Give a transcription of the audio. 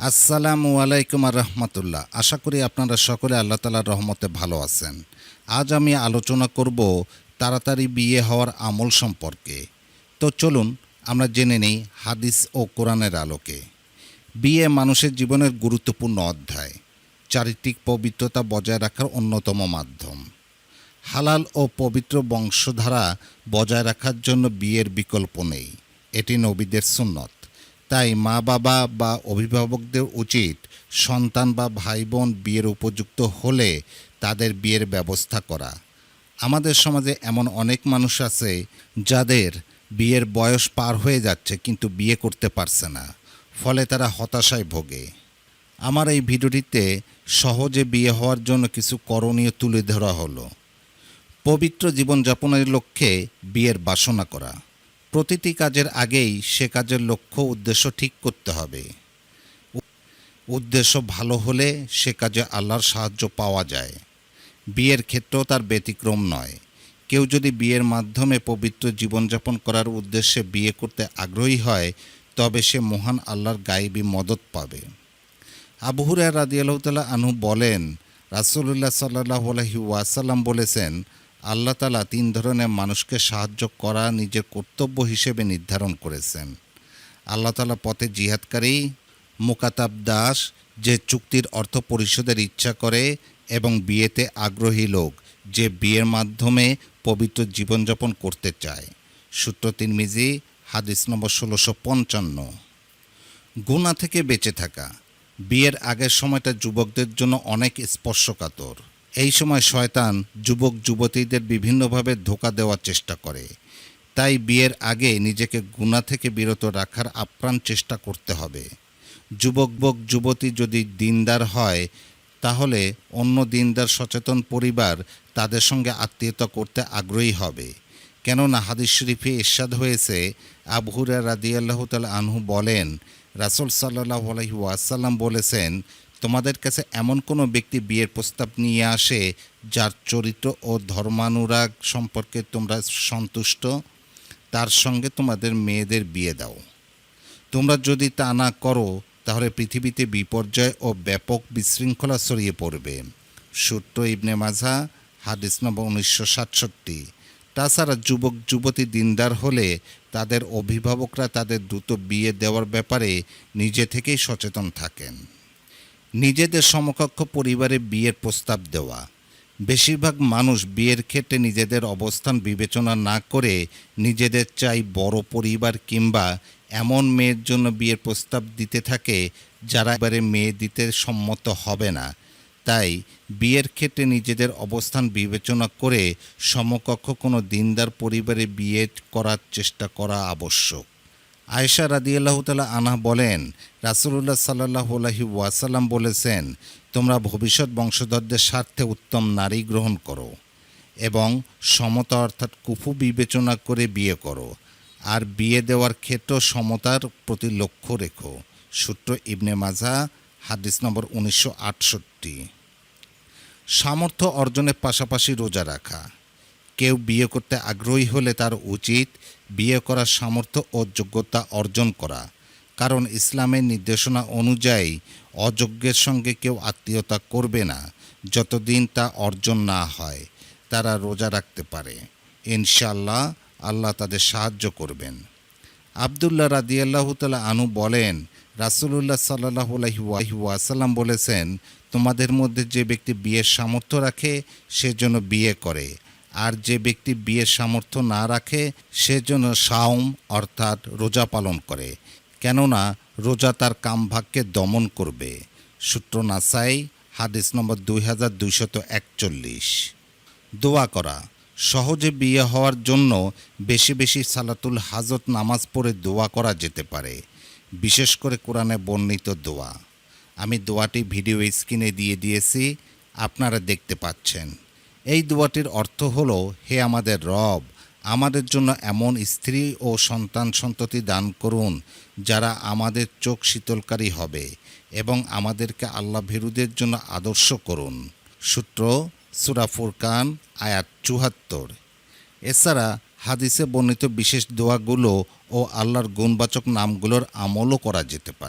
আসসালামু আলাইকুম আর রহমতুল্লাহ। আশা করি আপনারা সকলে আল্লাহ তালার রহমতে ভালো আছেন। আজ আমি আলোচনা করব তাড়াতাড়ি বিয়ে হওয়ার আমল সম্পর্কে। তো চলুন, আমরা জেনে নিই হাদিস ও কোরআনের আলোকে। বিয়ে মানুষের জীবনের গুরুত্বপূর্ণ অধ্যায়। চারিত্রিক পবিত্রতা বজায় রাখার অন্যতম মাধ্যম। হালাল ও পবিত্র বংশধারা বজায় রাখার জন্য বিয়ের বিকল্প নেই। এটি নবীদের সুন্নত। তাই মা বাবা বা অভিভাবকদের উচিত সন্তান বা ভাই বোন বিয়ের উপযুক্ত হলে তাদের বিয়ের ব্যবস্থা করা। আমাদের সমাজে এমন অনেক মানুষ আছে যাদের বিয়ের বয়স পার হয়ে যাচ্ছে কিন্তু বিয়ে করতে পারছে না, ফলে তারা হতাশায় ভোগে। আমার এই ভিডিওটিতে সহজে বিয়ে হওয়ার জন্য কিছু করণীয় তুলে ধরা হলো। পবিত্র জীবনযাপনের লক্ষ্যে বিয়ের বাসনা করা। প্রতিটি কাজের আগেই সে কাজের লক্ষ্য, উদ্দেশ্য ঠিক করতে হবে। উদ্দেশ্য ভালো হলে সে কাজে আল্লাহর সাহায্য পাওয়া যায়। বিয়ের ক্ষেত্রেও তার ব্যতিক্রম নয়। কেউ যদি বিয়ের মাধ্যমে পবিত্র জীবনযাপন করার উদ্দেশ্যে বিয়ে করতে আগ্রহী হয়, তবে সে মহান আল্লাহর গায়েবী মদত পাবে। আবু হুরায় রাদিয়াল্লাহু তাআলা আনহু বলেন, রাসূলুল্লাহ সাল্লাল্লাহু আলাইহি ওয়াসাল্লাম বলেছেন আল্লাহ তাআলা তিন ধরনের মানুষকে সাহায্য করা নিজের কর্তব্য হিসেবে নির্ধারণ করেছেন। আল্লাহ তাআলা পথে জিহাদকারী মুকাতাব দাস যে চুক্তির অর্থ পরিশোধের ইচ্ছা করে এবং বিয়েতে আগ্রহী লোক যে বিয়ের মাধ্যমে পবিত্র জীবনযাপন করতে চায়। সূত্র তিরমিজি, হাদিস নম্বর ষোলোশো পঞ্চান্ন। গুণা থেকে বেঁচে থাকা। বিয়ের আগের সময়টা যুবকদের জন্য অনেক স্পর্শকাতর। এই সময় শয়তান যুবক যুবতীদের বিভিন্নভাবে ধোকা দেওয়ার চেষ্টা করে। তাই বিয়ের আগে নিজেকে গুণা থেকে বিরত রাখার আপ্রাণ চেষ্টা করতে হবে। যুবক বক যুবতী যদি দিনদার হয়, তাহলে অন্য দিনদার সচেতন পরিবার তাদের সঙ্গে আত্মীয়তা করতে আগ্রহী হবে। কেননা হাদিস শরীফে ইরশাদ হয়েছে আবহুরা রাদিয়াল্লাহু তাআলা আনহু বলেন, রাসূল সাল্লাল্লাহু আলাইহি ওয়াসাল্লাম বলেছেন তোমাদের কাছে এমন কোনো ব্যক্তি বিয়ের প্রস্তাব নিয়ে আসে যার চরিত্র ও ধর্মানুরাগ সম্পর্কে তোমরা সন্তুষ্ট? তার সঙ্গে তোমাদের মেয়েদের বিয়ে দাও। তোমরা যদি তা না করো, তাহলে পৃথিবীতে বিপর্যয় ও ব্যাপক বিশৃঙ্খলা ছড়িয়ে পড়বে। সূত্র ইবনে মাঝা হাদিস নম্বর উনিশশো সাতষট্টি। তাছাড়া যুবক, যুবতী দিনদার হলে তাদের অভিভাবকরা তাদের দ্রুত বিয়ে দেওয়ার ব্যাপারে নিজে থেকেই সচেতন থাকেন। নিজেদের সমকক্ষ পরিবারে বিয়ের প্রস্তাব দেওয়া। বেশিরভাগ মানুষ বিয়ের ক্ষেত্রে নিজেদের অবস্থান বিবেচনা না করে নিজেদের চাই বড় পরিবার কিংবা এমন মেয়ের জন্য বিয়ের প্রস্তাব দিতে থাকে যারা এবারে মেয়ে দিতে সম্মত হবে না। তাই বিয়ের ক্ষেত্রে নিজেদের অবস্থান বিবেচনা করে সমকক্ষ কোনো দিনদার পরিবারে বিয়ে করার চেষ্টা করা আবশ্যক। আয়েশা রাদিয়াল্লাহু তাআলা আনহা বলেন, রাসূলুল্লাহ সাল্লাল্লাহু আলাইহি ওয়াসাল্লাম বলেছেন, তোমরা ভবিষ্যৎ বংশধরদের স্বার্থে উত্তম নারী গ্রহণ করো এবং সমতা অর্থাৎ কুফু বিবেচনা করে বিয়ে করো। আর বিয়ে দেওয়ার ক্ষেত্রেও সমতার প্রতি লক্ষ্য রেখো। সূত্র ইবনে মাজা, হাদিস নম্বর উনিশশো আটষট্টি। সামর্থ্য অর্জনের পাশাপাশি রোজা রাখা। কেউ বিয়ে করতে আগ্রহী হলে তার উচিত বিয়ে করার সামর্থ্য ও যোগ্যতা অর্জন করা। কারণ ইসলামের নির্দেশনা অনুযায়ী অযোগ্যের সঙ্গে কেউ আত্মীয়তা করবে না, যতদিন তা অর্জন না হয়, তারা রোজা রাখতে পারে। ইনশাল্লাহ আল্লাহ তাদের সাহায্য করবেন। আবদুল্লাহ রাদিয়াল্লাহু তাআলা আনু বলেন, রাসূলুল্লাহ ওয়াসাল্লাম বলেছেন, তোমাদের মধ্যে যে ব্যক্তি বিয়ের সামর্থ্য রাখে, সে জন্য বিয়ে করে। আর যে ব্যক্তি বিয়ের সামর্থ্য না রাখে, সে জন্য সাওম অর্থাৎ রোজা পালন করে। কেননা, রোজা তার কামভাগকে দমন করবে। সূত্র নাসাই, হাদিস নম্বর দুই হাজার দুইশত একচল্লিশ। দোয়া করা। সহজে বিয়ে হওয়ার জন্য বেশি বেশি সালাতুল হাজত নামাজ পড়ে দোয়া করা যেতে পারে। বিশেষ করে কোরআনে বর্ণিত দোয়া। আমি দোয়াটি ভিডিও স্ক্রিনে দিয়ে দিয়েছি, আপনারা দেখতে পাচ্ছেন। এই দোয়াটির অর্থ হলো, হে আমাদের রব, আমাদের জন্য এমন স্ত্রী ও সন্তান সন্ততি দান করুন, যারা আমাদের চোখ শীতলকারী হবে এবং আমাদেরকে আল্লাহ ভীরুদের জন্য আদর্শ করুন। সূত্র সুরা ফুরকান, আয়াত চুহাত্তর এছাড়া হাদিসে বর্ণিত বিশেষ দোয়াগুলো ও আল্লাহর গুণবাচক নামগুলোর আমলও করা যেতে পারে।